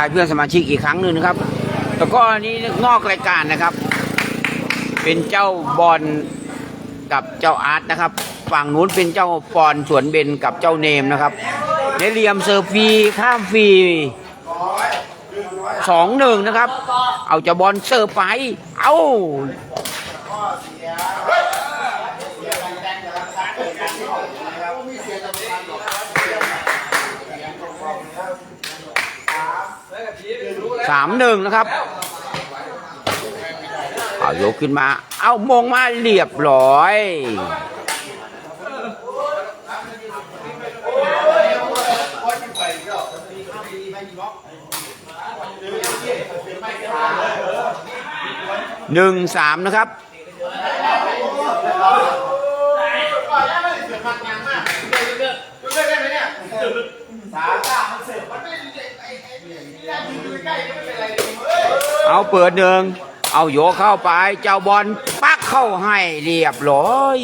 ทายเพื่อนสมาชิกอีกครั้งหนึ่งนะครับ แล้วก็อันนี้นอกรายการนะครับ เป็นเจ้าบอลกับเจ้าอาร์ตนะครับ ฝั่งนู้นเป็นเจ้าปอนสวนเบนกับเจ้าเนมนะครับในเหลี่ยมเซอร์ฟฟรีข้ามฟรีสองหนึ่งนะครับ เอาเจ้าบอลเสิร์ฟไป เอ้า สามหนึ่งนะครับเอายกขึ้นมา เอามงมาเรียบร้อย หนึ่งสามนะครับ สาม เอาเปิดหนึ่ง เอาโยเข้าไป เจ้าบอลปักเข้าให้เรียบร้อย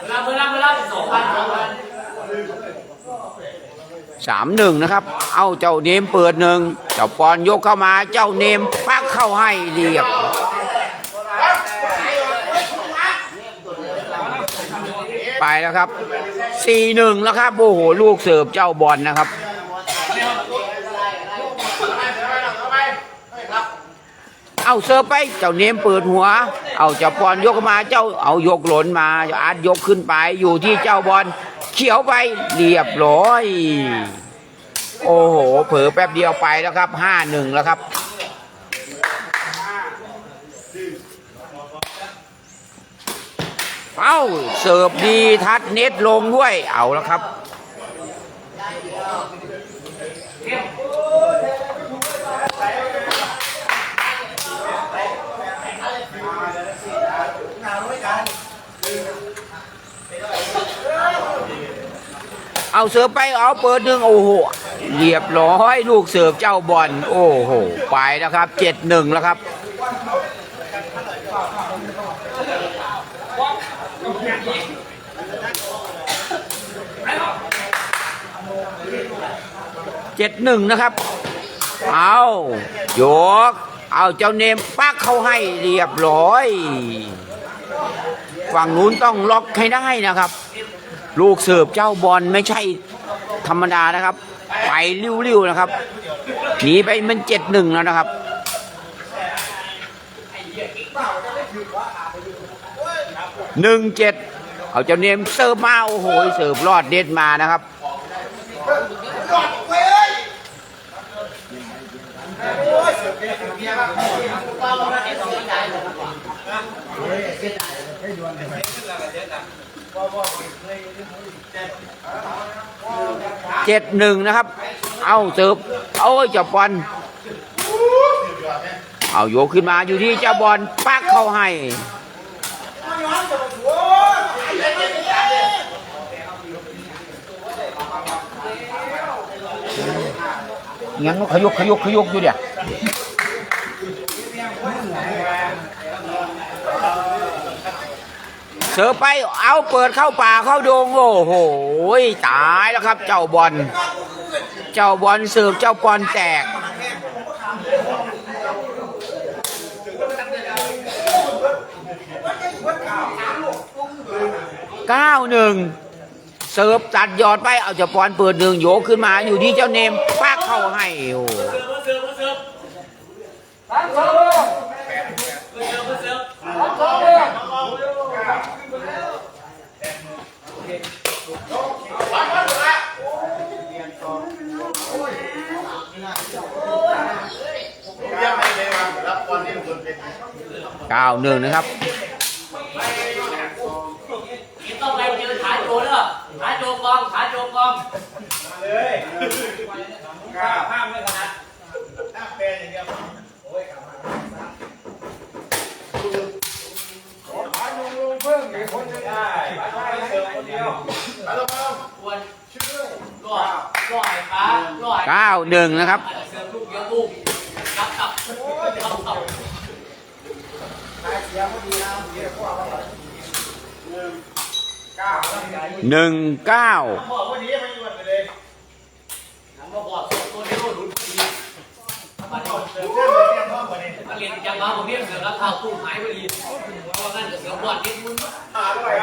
เวลาเวลาเวลาสองพันสองพันสามหนึ่งนะครับ เอาเจ้าเนมเปิดหนึ่ง เจ้าปอนยกเข้ามา เจ้าเนมปักเข้าให้เรียบ ไปแล้วครับสี่หนึ่งแล้วครับ โอ้โห ลูกเสิร์ฟเจ้าบอลนะครับ เอาเสิร์ฟไป เจ้าเนมเปิดหัว เอาเจ้าบอลยกมาเจ้าเอายกหล่นมาอาร์ตยกขึ้นไปอยู่ที่เจ้าบอลเขียวไปเรียบร้อย โอ้โห เผลอแป๊บเดียวไปแล้วครับห้าหนึ่งแล้วครับ เอ้าเสิร์ฟดีทัดเน็ตลงด้วย เอาแล้วครับเอาเสิร์ฟไปเอาเปิดหนึ่งโอ้โหเรียบร้อยลูกเสิร์ฟเจ้าบอลโอ้โห ไปแล้วครับเจ็ดหนึ่งแล้วครับ เจ็ดหนึ่งนะครับ เอาโยก เอาเจ้าเนมปักเขาให้เรียบร้อย ฝั่งนู้นต้องล็อกให้ได้นะครับ ลูกเสิร์ฟเจ้าบอลไม่ใช่ธรรมดานะครับ ไปริ้วๆนะครับ หนีไปมันเจ็ดหนึ่งแล้วนะครับ หนึ่งเจ็ดเอาเจ้าเนมเสิร์ฟมาโอ้โหเสิร์ฟรอดเด็ดมานะครับเจ็ดหนึ่งนะครับ เอาเสิร์ฟเอาจ้าบอลเอาโยกขึ้นมาอยู่ที่เจ้าบอลปักเข้าให้ งั้นก็ขยุกขยุกขยุกอยู่เดี๋ยวเสือไปเอาเปิดเข้าป่าเข้าดงโอ้โหตายแล้วครับ เจ้าบอลเจ้าบอลเสิร์ฟเจ้าบอลแตกเก้าหนึ่ง เสิร์ฟตัดยอดไปเอาจ้าบอลเปิดหนึ่งโยกขึ้นมาอยู่ที่เจ้าเนมปักเข้าให้โอ้เสิร์ฟเสิร์ฟเสิร์ฟเสิร์ฟเสิร์ฟเก้าหนึ่งนะครับ องขาโจกองเลยข้าห้ามไม่ขนาดควรลอยลอยขาลอยเก้าหนึ่งนะครับเสิร์ฟลูกเยอะลูกรับกลับรับกลับ หนึ่งเก้าบอกวันนี้มันอยู่กันไปเลยผมมาบอกส่งตัวเดียวหลุดพอดีมาเนี่ยเดินเส้นเลยเนี่ยพ่อวันนี้มาเรียนจังหวะผมเรียนเสือแล้วข้าวตู้หายพอดีว่างั้นเสือบอดนิดมึงหาด้วย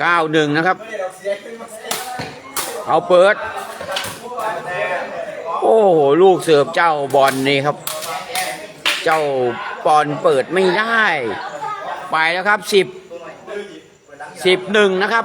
เก้าหนึ่งนะครับเราเสียขึ้นมาเสียเอาเปิด โอ้โห ลูกเสิร์ฟเจ้าบอลนี่ครับ เจ้าบอลเปิดไม่ได้ ไปแล้วครับสิบ สิบหนึ่งนะครับ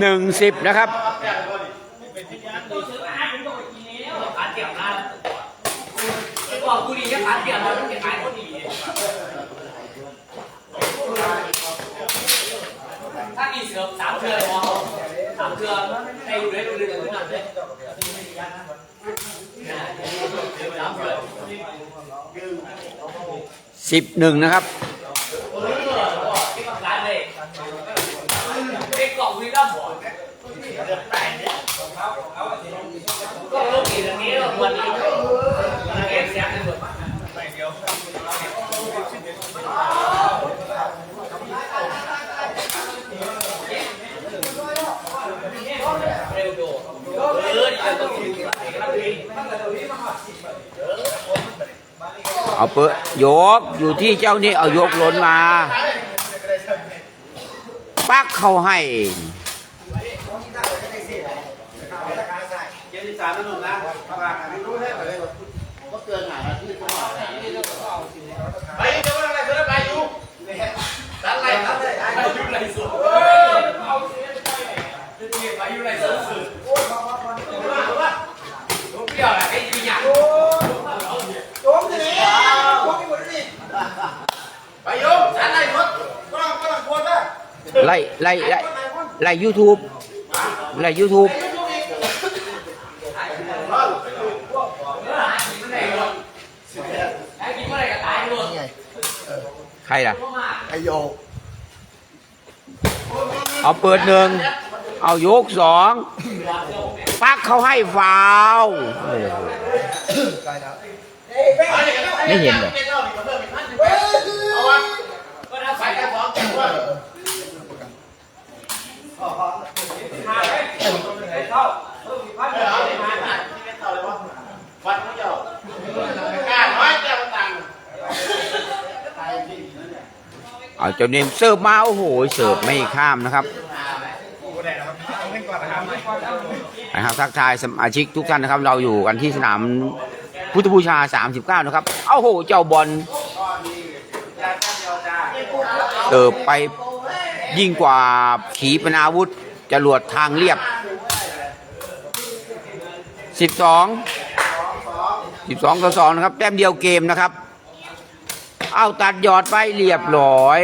หนึ่งสิบนะครับตู้ซื้ออาหารผมก็ไปกินแล้วขาเตียมนะไอ้บอกกูดีแค่ขาเตียมเราต้องเก็บขายคนดีถ้ามีเสือสามเชือกพอสามเชือก ให้ดูได้ดูเลยดูหนักเลยสิสิบหนึ่งนะครับที่ทำร้านเลยไอ้กล่องวิลล่าบอร์ดก็ลูกอีกอย่างนี้วันนี้เก็บเสียงกันหมดเร็วดูเออดีแล้วต้องกินกันดี เอาเปิดยกอยู่ที่เจ้านี่เอายกล้นมาปักเขาให้ไม่รู้แท้เลยก็เกินหนาที่เขาบอกไป ไล่ไล่ไล่ไล่ยูทูบไล่ยูทูบไอ้กินเมื่อไรก็ตายหมดใครล่ะไอโยเอาเปิดหนึ่งเอายกสองปักเขาให้ฟาวล์โอ้โหไม่เห็นเหรอ เอาวะ ก็น่า ใส่ ใส่ กระ กัน ป๋องแก้วว่า มาไอ้เข้าเออมีพัด เออเอาเลยมาที่เล่นต่อเลยวะฟันเขาเจ้าการน้อยแก้วตังค์ เจ้าเนมเสิร์ฟมาโอ้โหเสิร์ฟไม่ข้ามนะครับนะครับทักทายสมาชิกทุกท่านนะครับ เราอยู่กันที่สนามพุทธบูชา 39 นะครับเอ้าโหเจ้าบอลเติบไปยิ่งกว่าขีปนาวุธจรวดทางเรียบ 12 12ต่อ2นะครับ แต้มเดียวเกมนะครับ เอาตัดยอดไปเรียบร้อย